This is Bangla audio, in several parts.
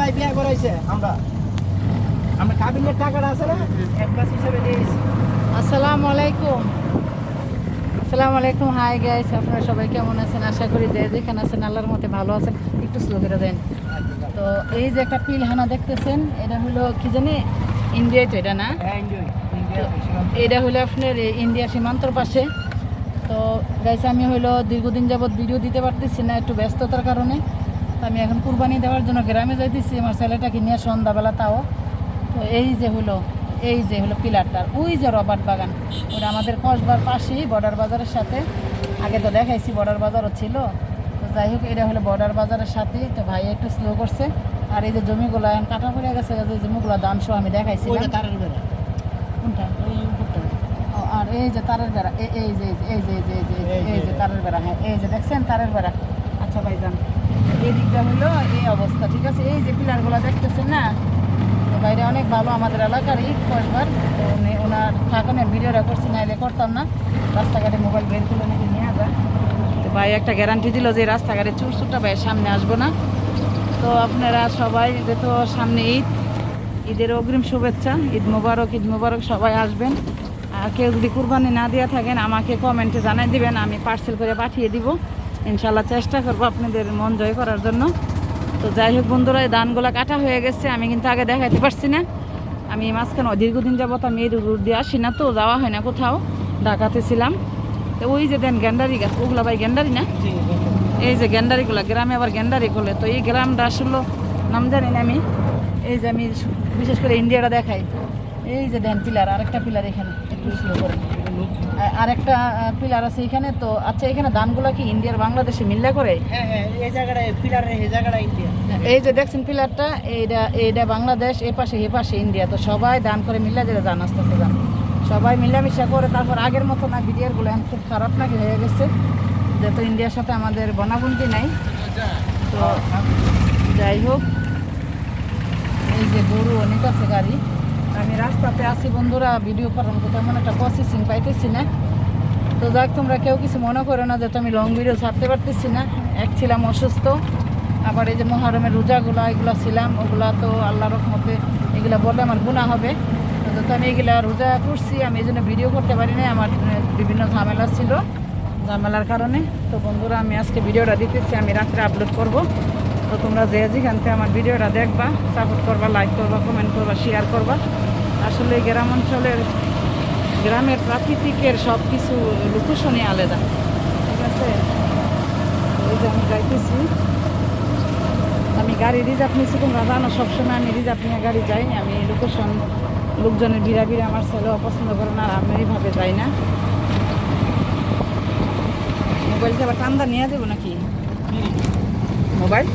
ভাই বিয়ে করাইছে আমরা। আমরা কাবিনের টাকাটা আছে না? অ্যাডভান্স হিসেবে দিয়েছি আসসালামু আলাইকুম। আসসালামু আলাইকুম। হাই গাইস আপনারা সবাই কেমন আছেন? আশা করি যে যেখানে আছেন আল্লাহর মতে ভালো আছেন। একটু স্লো করে দেন। তো এই যে একটা পিলহানা দেখতেছেন এটা হলো কি জানি? ইন্ডিয়ায় তো এটা না? হ্যাঁ এটা হলো আপনার ইন্ডিয়া সীমান্তর পাশে। তো গাইছে আমি হলো দীর্ঘদিন যাবৎ ভিডিও দিতে পারতেছি না একটু ব্যস্ততার কারণে। তো আমি এখন কুরবানি দেওয়ার জন্য গ্রামে যাইতেছি আমার ছেলেটাকে নিয়ে সন্ধ্যাবেলা তাও। তো এই যে হলো এই যে হলো পিলারটার ওই যে রবার্ট বাগান ওটা আমাদের কসবার পাশেই বর্ডার বাজারের সাথে। আগে তো দেখাইছি বর্ডার বাজারও ছিল। তো যাই হোক এটা হলো বর্ডার বাজারের সাথে। তো ভাই একটু স্লো করছে। আর এই যে জমিগুলো এখন কাটা পড়ে গেছে যে জমিগুলো দাম সহ আমি দেখাইছিলাম ওইটা তারের বেড়া। কোনটা? ও, আর এই যে তারের বেড়া এই যে এই যে এই যে এই যে এই যে তারের বেড়া হ্যাঁ এই যে দেখছেন তারের বেড়া। আচ্ছা ভাইজান এই দিকটা হলো এই অবস্থা, ঠিক আছে? এই যে পিলারগুলো দেখতেছেন না? বাইরে অনেক ভালো আমাদের এলাকারই কয়েকবার। তো ওনার থাকুনের ভিডিওটা করছি, নাইলে করতাম না। রাস্তাঘাটে মোবাইল বের করে নাকি নিয়ে যায় তো ভাই, একটা গ্যারান্টি দিল যে রাস্তাঘাটে চুর চুরটা ভাই সামনে আসব না। তো আপনারা সবাই যে তো সামনে ঈদ, ঈদের অগ্রিম শুভেচ্ছা, ঈদ মোবারক ঈদ মোবারক, সবাই আসবেন। আর কেউ যদি কুরবানি না দিয়ে থাকেন, আমাকে কমেন্টে জানাই দিবেন, আমি পার্সেল করে পাঠিয়ে দিব। ইনশাল্লাহ চেষ্টা করব আপনাদের মন জয় করার জন্য। তো যাই হোক বন্ধুরা এই ধানগুলো কাটা হয়ে গেছে আমি কিন্তু আগে দেখাইতে পারছি না। আমি মাঝখানে দীর্ঘদিন যাবত আমি এই রুট দিয়ে আসি না তো যাওয়া হয় না কোথাও ঢাকাতে ছিলাম। তো ওই যে দেন গেন্ডারি গাছ ওগুলো ভাই গেন্ডারি না? এই যে গেন্ডারিগুলো গ্রামে আবার গেন্ডারি করলে তো এই গ্রামটা আসলে নাম জানি না আমি। এই যে আমি বিশেষ করে ইন্ডিয়াটা দেখাই। এই যে দেন পিলার আরেকটা পিলার এখানে একটু স্লো করে। আরেকটা পিলার আছে এখানে তো আচ্ছা এখানে ধানগুলো কি ইন্ডিয়ার বাংলাদেশে মিল্লা করে? হ্যাঁ হ্যাঁ এই জায়গাটা পিলারে এই জায়গাটা ইন্ডিয়া এই যে দেখছেন পিলারটা এইটা এইটা বাংলাদেশ এ পাশে এ পাশে ইন্ডিয়া তো সবাই দান করে মিল্লা যেটা জান আস্তে আস্তে যান। সবাই মিলামিশা করে তারপর আগের মতো না বিডিআরগুলো এখন খুব খারাপ নাকি হয়ে গেছে। যেহেতু ইন্ডিয়ার সাথে আমাদের বনাবন্তি নাই। তো যাই হোক এই যে গরু অনেক আছে গাড়ি। আমি রাস্তাতে আছি, বন্ধুরা ভিডিও করার মতো তেমন একটা প্রসেসিং পাইতেছি না। তো যাক, তোমরা কেউ কিছু মনে করো না যেহেতু আমি লং ভিডিও ছাড়তে পারতেছি না। এক ছিলাম অসুস্থ, আবার এই যে মহারমের রোজাগুলো, এগুলো ছিলাম, ওগুলা তো আল্লাহ রহমতে এগুলো বললে আমার গুণা হবে। তো আমি এগুলা রোজা করছি, আমি এই জন্য ভিডিও করতে পারি না আমার বিভিন্ন ঝামেলা ছিল ঝামেলার কারণে। তো বন্ধুরা, আমি আজকে ভিডিওটা দিতেছি, আমি রাত্রে আপলোড করব। তো তোমরা যে যেখান থেকে আমার ভিডিওটা দেখবা সাপোর্ট করবা লাইক করবা কমেন্ট করবা শেয়ার করবা। আসলে গ্রাম অঞ্চলের গ্রামের প্রাকৃতিকের সব কিছু লোকেশনই আলাদা। ঠিক আছে? ওই যে আমি যাইতেছি। আমি গাড়ি রিজার্ভ নিয়েছি তোমরা জানো সবসময় আমি রিজার্ভ নিয়ে গাড়ি যাই। আমি লোকেশন লোকজনের ভিড়া ভিড়ে আমার ছেলেও অপছন্দ করে না আর আমি এইভাবে যাই না। মোবাইলটা আবার টান্দা নিয়ে দেবো নাকি? মোবাইল?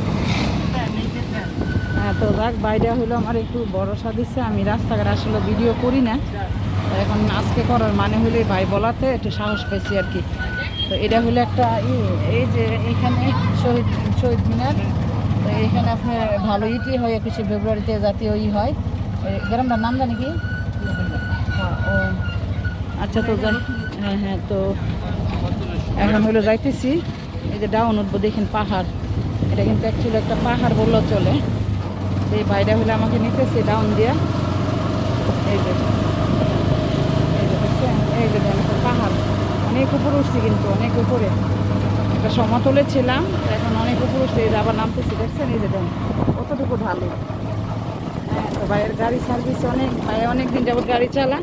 তো যাক বাইরে হলো আমার একটু ভরসা দিচ্ছে আমি রাস্তাঘাট আসলে ভিডিও করি না। এখন আজকে করার মানে হলে ভাই বলাতে একটু সাহস পেয়েছি আর কি। তো এটা হলো একটা এই যে এখানে শহীদ শহীদ মিনার। তো এখানে আপনার ভালো ইটি হয় একুশে ফেব্রুয়ারিতে জাতীয় ই হয়। গ্রামটার নাম জানি কি? হ্যাঁ, আচ্ছা তো হ্যাঁ হ্যাঁ তো এখন হলো যাইতেছি। এই যে ডাউন উঠবো দেখেন পাহাড়। এটা কিন্তু অ্যাকচুয়ালি একটা পাহাড় বললেও চলে। এই বাইরে হলে আমাকে নিতেছে ডাউন দিয়া। এই যে এই যে এই যে পাহাড়। অনেক উপরে উঠছি কিন্তু, অনেক উপরে। একটা সমতলে ছিলাম এখন অনেক উপরে উঠছি, এই যে আবার নামতেছি, দেখছেন? এই যে দেখেন, কতটুকু ঢালু। হ্যাঁ তো ভাইয়ের গাড়ি সার্ভিস অনেক, ভাই অনেক দিন যাবত গাড়ি চালা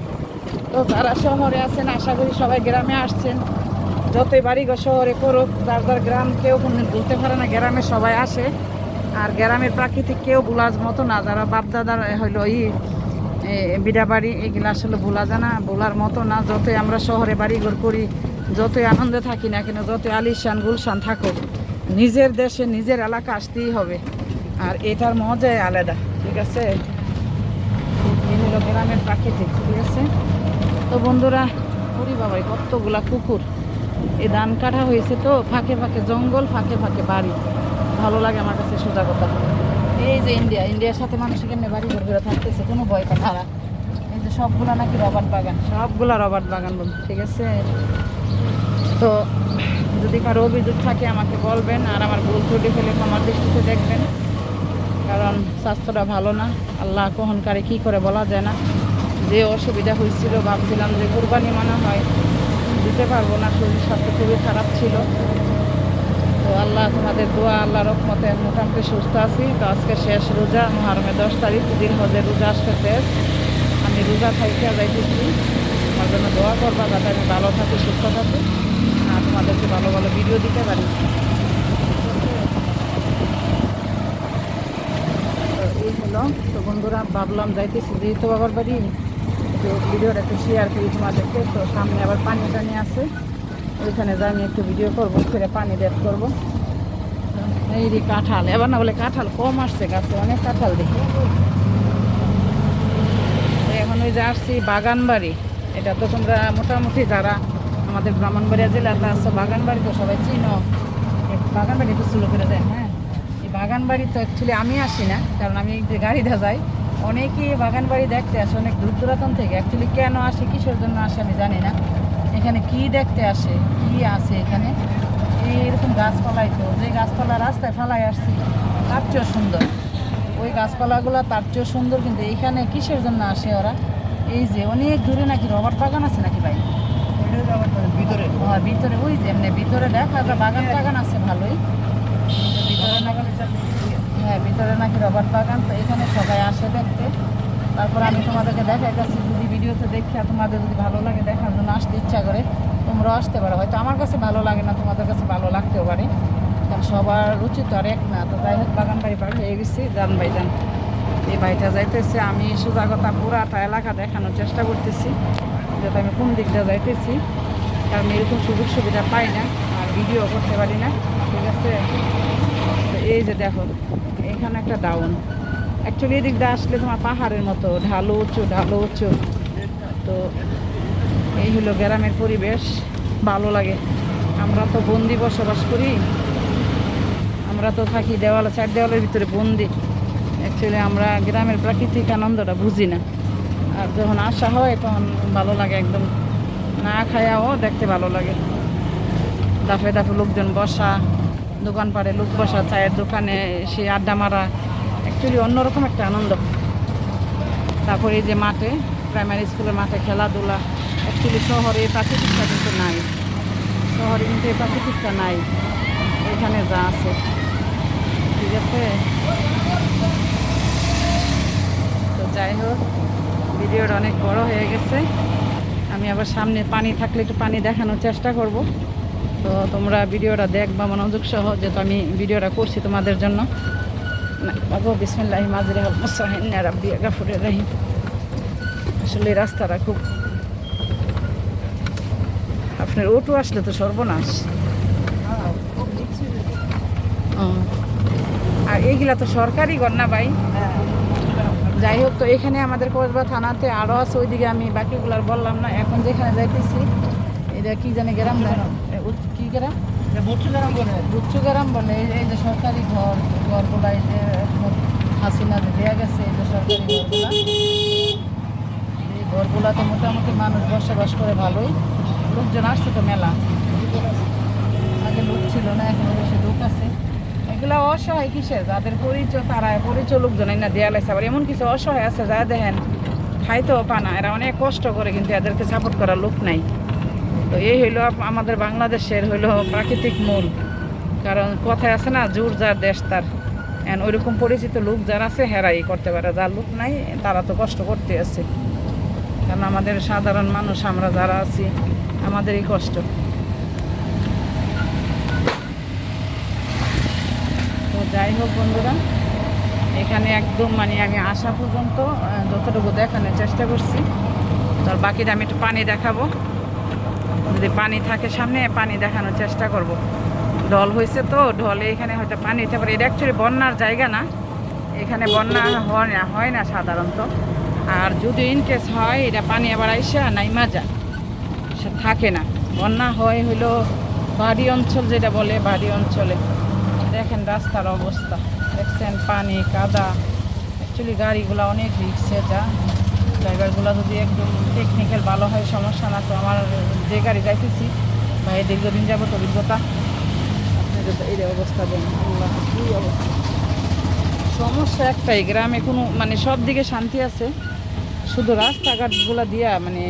তো তারা শহরে আছেন, আশা করি সবাই গ্রামে আসছেন। যতই বাড়িঘর শহরে করুক, যার গ্রাম কেউ কোনদিন ভুলতে পারে না, গ্রামে সবাই আসে। আর গ্রামের প্রাকৃতিক কেউ ভুলার মতো না, যারা বাপদাদার হইল ই বিড়া বাড়ি এগুলো আসলে ভোলা যায় না ভোলার মতো না, যতই আমরা শহরে বাড়িঘর করি, যতই আনন্দে থাকি না কেন, যতই আলিশান, গুলশান থাকুক, নিজের দেশে, নিজের এলাকা আসতেই হবে। আর এটার মজাই আলাদা, ঠিক আছে? গ্রামের প্রাকৃতিক, ঠিক আছে? তো বন্ধুরা, ওরে বাবাই, কতগুলা কুকুর। এই ধান কাটা হয়েছে তো, ফাঁকে ফাঁকে জঙ্গল, ফাঁকে ফাঁকে বাড়ি। ভালো লাগে আমার কাছে সোজা কথা। এই যে ইন্ডিয়া ইন্ডিয়ার সাথে মানুষের কেমনি বাড়ি ঘর ঘুরে থাকতেছে কোনো ভয় পায় না এই যে সবগুলা নাকি রবার্ট বাগান। সবগুলা রবার্ট বাগান বন্ধু ঠিক আছে? তো যদি কারও অভিযোগ থাকে আমাকে বলবেন আর আমার ভুল ত্রুটি ফেলে আমার দৃষ্টিতে দেখবেন। কারণ স্বাস্থ্যটা ভালো না। আল্লাহ কহনকারে কী করে বলা যায় না। যে অসুবিধা হয়েছিল ভাবছিলাম যে কুরবানি মানা হয়। দিতে পারব না শরীর স্বাস্থ্য খুবই খারাপ ছিল। তো আল্লাহ তোমাদের দোয়া আল্লাহ রহমতে মোটামুটি সুস্থ আছি। তো আজকে শেষ রোজা মহারমে দশ তারিখ দিন হজের রোজা আজকে শেষ। আমি রোজা খাইতে যাইতেছি। আমার জন্য দোয়া করবা যাতে আমি ভালো থাকি, সুস্থ থাকি। আর তোমাদেরকে ভালো ভালো ভিডিও দিতে পারি। তো এই হলো। তো বন্ধুরা, ভাবলাম যাইতেছি যেহেতু বাবার বাড়ি, তো একটু শেয়ার করি তোমাদেরকে। তো সামনে আবার পানি টানি আছে। ওইখানে যাই আমি একটু ভিডিও করব ফিরে পানি ডেট করব। এই রে কাঁঠাল, এবার না বলে কাঁঠাল কম আসছে গাছে, অনেক কাঁঠাল দেখি। এখন ওই যে আসছি বাগান বাড়ি এটা তো তোমরা মোটামুটি যারা আমাদের ব্রাহ্মণবাড়িয়া জেলাতে আসছো বাগান বাড়ি তো সবাই চিনো। এই বাগান বাড়ি একটু স্লো করে দেয় হ্যাঁ? এই বাগান বাড়ি তো অ্যাকচুয়ালি আমি আসি না, কারণ আমি যে গাড়িটা যাই, অনেকেই বাগান বাড়ি দেখতে আসে, অনেক দূর দূরাতন থেকে। অ্যাকচুয়ালি কেন আসে, কিসের জন্য আসে আমি জানি না। এখানে কি দেখতে আসে? কি আছে এখানে? এরকম গাছপালাই তো যে গাছপালা রাস্তায় ফালাই আসছি তার চেয়েও সুন্দর। ওই গাছপালাগুলো তার চেয়েও সুন্দর কিন্তু এইখানে কিসের জন্য আসে ওরা? এই যে অনেক দূরে নাকি রবার বাগান আছে নাকি ভাই? ভিতরে। হ্যাঁ ভিতরে ওই যে এমনি ভিতরে দেখ যায় বাগান টাগান আছে ভালোই। ভিতরে নাকি হ্যাঁ ভিতরে নাকি রবার বাগান তো এখানে সবাই আসে দেখতে তারপর আমি তোমাদেরকে দেখাই দেখাইতেছি, যদি ভিডিওতে দেখে তোমাদের যদি ভালো লাগে দেখার জন্য আসতে ইচ্ছা করে, তোমরাও আসতে পারো। হয়তো আমার কাছে ভালো লাগে না, তোমাদের কাছে ভালো লাগতেও পারে। কারণ সবার রুচি তো আর এক না। তো যাই হোক, বাগান বাড়ি পার হয়ে গেছি, যান ভাই, যান। এই বাড়িটা যাইতেছে, আমি সুজাগতা পুরাটা এলাকা দেখানোর চেষ্টা করতেছি, যাতে আমি কোন দিকটা যাইতেছি। কারণ এরকম সুযোগ সুবিধা পাই না, আর ভিডিও করতে পারি না। ঠিক আছে? এই যে দেখো, এখানে একটা ডাউন অ্যাকচুয়ালি এদিক দিয়ে আসলে তোমার পাহাড়ের মতো, ঢালু উঁচু ঢালু উঁচু। তো এই হলো গ্রামের পরিবেশ, ভালো লাগে। আমরা তো বন্দি বসবাস করি। আমরা তো থাকি দেওয়াল, চার দেওয়ালের ভিতরে বন্দি। অ্যাকচুয়ালি আমরা গ্রামের প্রাকৃতিক আনন্দটা বুঝি না। আর যখন আসা হয়, তখন ভালো লাগে একদম। না খায়াও দেখতে ভালো লাগে। দাফে দাফে লোকজন বসা দোকান পাড়ে লোক বসা, চায়ের দোকানে সে আড্ডা মারা। অ্যাকচুয়ালি অন্যরকম একটা আনন্দ। তারপরে এই যে মাঠে প্রাইমারি স্কুলের মাঠে খেলাধুলা অ্যাকচুয়ালি শহরে প্রাকৃতিকটা কিন্তু নাই। শহরে কিন্তু এই প্রাকৃতিকটা নাই। এখানে যা আছে। ঠিক আছে? তো যাই হোক ভিডিওটা অনেক বড় হয়ে গেছে। আমি আবার সামনে পানি থাকলে একটু পানি দেখানোর চেষ্টা করব। তো তোমরা ভিডিওটা দেখবা মনোযোগ সহ, যেহেতু আমি ভিডিওটা করছি তোমাদের জন্য। বাবু বিসমিল্লাহ মাজরে মুসাহিন রাব্বি গাফুরের রাহিম। আসলে রাস্তাটা খুব আপনার অটো আসলে তো সর্বনাশ। আর এইগুলা তো সরকারি ঘর না ভাই? যাই হোক, তো এখানে আমাদের কসবা থানাতে আরও আছে, ওইদিকে আমি বাকিগুলার বললাম না, এখন যেখানে যাইতেছি, এটা কি জানি গ্রাম কি গ্রাম? বুঝছ বলে? এই যে- সরকারি ঘর, ঘরগুলা এই যে দেওয়া গেছে, এই যে সরকারি এই মোটামুটি মানুষ বসবাস করে ভালোই। লোকজন আসছে তো মেলা। আগে না, এখন বেশি আছে। এগুলা অসহায় যাদের পরিচয়, তারা পরিচয় লোকজন না এমন কিছু অসহায় আছে যা দেখেন, খাইতেও পানা। এরা অনেক কষ্ট করে কিন্তু এদেরকে সাপোর্ট করার লোক নাই। তো এই হইল আমাদের বাংলাদেশের হইল প্রাকৃতিক মূল। কারণ কথায় আছে না, জোর যার দেশ তার। এন ওইরকম পরিচিত লোক যারা আছে, হেরাই করতে পারে। যার লোক নাই, তারা তো কষ্ট করতে আছে। কারণ আমাদের সাধারণ মানুষ, আমরা যারা আছি, আমাদেরই কষ্ট। তো যাই হোক বন্ধুরা, এখানে একদম মানে আমি আসা পর্যন্ত যতটুকু দেখানোর চেষ্টা করছি। তার বাকিটা আমি একটু পানি দেখাবো। যদি পানি থাকে সামনে, পানি দেখানোর চেষ্টা করব। ঢল হয়েছে তো, ঢলে এখানে হয়তো পানি হতে এটা অ্যাকচুয়ালি বন্যার জায়গা না। এখানে বন্যা হয় না হয় না সাধারণত। আর যদি ইনকেস হয়, এটা পানি আবার আইসা নাইমা যায় সে থাকে না। বন্যা হয় হইল বাড়ি অঞ্চল যেটা বলে, বাড়ি অঞ্চলে। দেখেন রাস্তার অবস্থা। দেখছেন পানি, কাদা। অ্যাকচুয়ালি গাড়িগুলো অনেক রিক্সে যা। ড্রাইভারগুলো যদি একদম টেকনিক্যাল ভালো হয়, সমস্যা না, তো আমার যে গাড়ি যাইতেছি ভাই দীর্ঘদিন যাব তো অভিজ্ঞতা, আপনি যদি এই অবস্থা দেন, আল্লাহ অবস্থা? সমস্যা একটাই, গ্রামে কোনো মানে সব দিকে শান্তি আছে, শুধু রাস্তাঘাটগুলো দিয়া মানে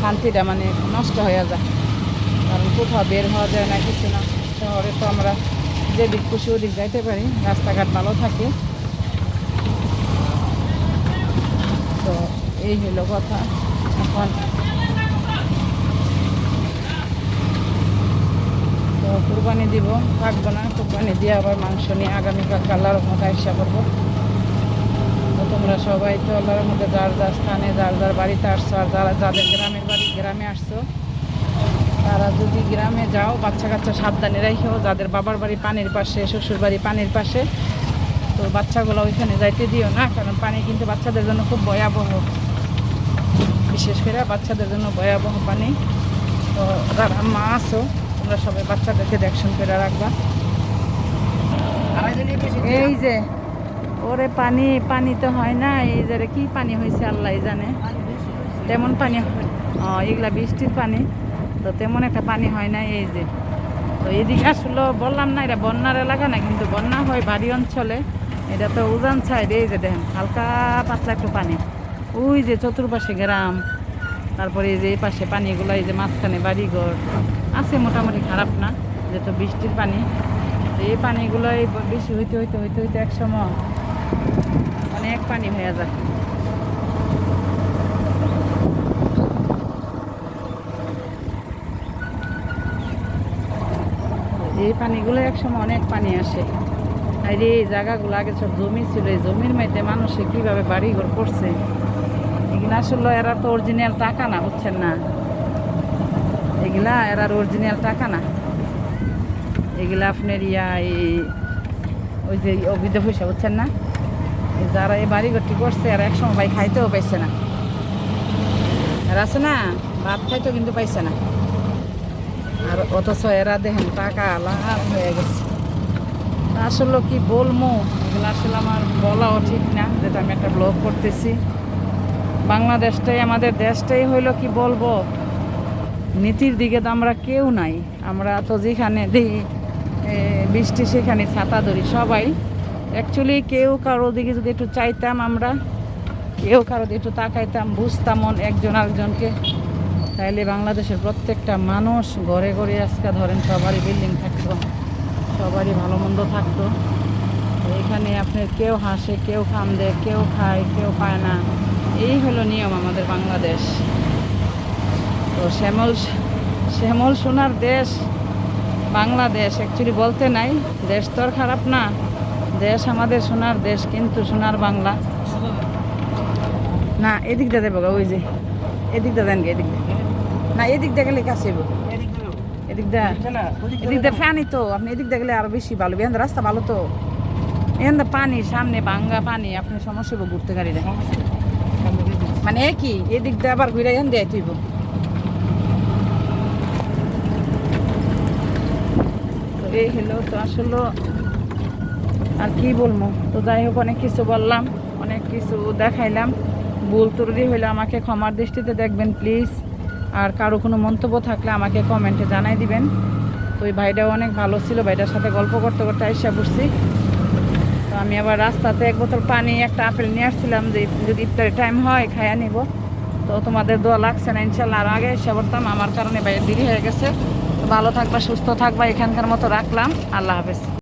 শান্তিটা মানে নষ্ট হয়ে যায়। কারণ কোথাও বের হওয়া যায় না, কিছু না। শহরে তো আমরা যেদিক খুশি ওদিক যাইতে পারি, রাস্তাঘাট ভালো থাকে তো এই হলো কথা। এখন তো কুরবানি দিব, থাকব না। কুরবানি দিয়ে আবার মাংস নিয়ে আগামীকাল কালার মতো আইসা করব। তো তোমরা সবাই তো আল্লাহর মধ্যে যার যার স্থানে, যার যার বাড়িতে আসছো আর যারা যাদের গ্রামের বাড়ি গ্রামে আসছো, তারা যদি গ্রামে যাও, বাচ্চা কাচ্চা সাবধানে রাখো যাদের বাবার বাড়ি পানির পাশে, শ্বশুর বাড়ি পানির পাশে, তো বাচ্চাগুলো ওইখানে যাইতে দিও না, কারণ পানি কিন্তু বাচ্চাদের জন্য খুব ভয়াবহ। বিশেষ করে বাচ্চাদের জন্য ভয়াবহ পানি। তো মা আছো তোমরা সবাই বাচ্চাদেরকে দেখশন করে রাখবা। এই যে, ওরে পানি পানি তো হয় না, এই যে কি পানি হয়েছে আল্লাহ জানে। তেমন পানি এগুলা বৃষ্টির পানি, তো তেমন একটা পানি হয় না এই যে। তো এদিকে আসলে, বললাম না, এটা বন্যার এলাকা না, কিন্তু বন্যা হয় বাড়ি অঞ্চলে, এটা তো উজান সাইড, এই যে দেখেন, হালকা পাতলা একটু পানি। ওই যে চতুর্পাশে গ্রাম, তারপরে এই যে এই পাশে পানিগুলো, এই যে মাঝখানে বাড়িঘর, আছে মোটামুটি খারাপ না, যেহেতু বৃষ্টির পানি। এই পানিগুলো এই বেশি হইতে হইতে হইতে হইতে এক সময় অনেক পানি হয়ে যায়। এই পানিগুলো একসময় অনেক পানি আসে। আর এই জায়গাগুলো আগে সব জমি ছিল, এই জমির মধ্যে মানুষে কীভাবে বাড়িঘর করছে? এগুলা আসলে এরা তো অরিজিনাল টাকা না, বুঝছেন না? এগুলা এরা অরিজিনাল টাকা না। এগুলা আপনার ইয়া, এই ওই যে অবৈধ পয়সা, বুঝছেন না? যারা এই বাড়ি ঘরটি করছে আর একসময় ভাই খাইতেও পাইছে না। আর আছে না, ভাত খাইতেও কিন্তু পাইছে না। আর অথচ এরা দেখেন, টাকা লাভ হয়ে গেছে। আসলে কি বলব? এগুলো আসলে আমার বলাও ঠিক না, যেটা আমি একটা ব্লগ করতেছি। বাংলাদেশটাই, আমাদের দেশটাই হইল কি বলব? নীতির দিকে তো আমরা কেউ নাই। আমরা তো যেখানে দিই বৃষ্টি সেখানে, ছাতা ধরি সবাই। অ্যাকচুয়ালি কেউ কারও দিকে যদি একটু চাইতাম আমরা, কেউ কারও দিকে একটু তাকাইতাম, বুঝতাম একজন আরেকজনকে। তাইলে বাংলাদেশের প্রত্যেকটা মানুষ ঘরে ঘরে আজকে ধরেন সবারই বিল্ডিং থাকতো, সবারই ভালো মন্দ থাকতো। এখানে আপনার কেউ হাসে, কেউ কান্দে, কেউ খায়, কেউ পায় না। এই হলো নিয়ম আমাদের বাংলাদেশ। তো শ্যামল শ্যামল সোনার দেশ বাংলাদেশ। অ্যাকচুয়ালি বলতে নাই দেশ তো আর খারাপ না দেশ আমাদের সোনার দেশ কিন্তু সোনার বাংলা। না এদিক দিয়ে দেবো ওই যে এদিক দিয়ে দেন গে, এদিক না এদিক দিয়ে গেলে কাছে। এদিক দিয়ে এদিক দিয়ে ফ্যানই তো আপনি এদিক দিয়ে গেলে আরও বেশি ভালো। এখান রাস্তা ভালো তো। এখান পানি সামনে ভাঙ্গা পানি আপনি সমস্যা ঘুরতে গাড়ি দিও। মানে কি, এদিক দিয়ে আবার ঘুরে এখান দিয়ে তুইব। তো এই হলো, তো আসলে আর কি বলব? তো যাই হোক, অনেক কিছু বললাম, অনেক কিছু দেখাইলাম। ভুল ত্রুটি হইলে আমাকে ক্ষমার দৃষ্টিতে দেখবেন প্লিজ আর কারও কোনো মন্তব্য থাকলে আমাকে কমেন্টে জানাই দিবেন। তো ওই ভাইটাও অনেক ভালো ছিল, ভাইটার সাথে গল্প করতে করতে আইসা বসছি তো আমি আবার রাস্তাতে এক বোতল পানি, একটা আপেল নিয়ে আসছিলাম যে যদি ইফতারের টাইম হয়, খাইয়া নিব। তো তোমাদের দোয়া লাগছে না ইনশাল্লাহ আর আগে এসে পড়তাম। আমার কারণে বাইরে দেরি হয়ে গেছে। ভালো থাকবা, সুস্থ থাকবা, এখানকার মতো রাখলাম। আল্লাহ হাফেজ।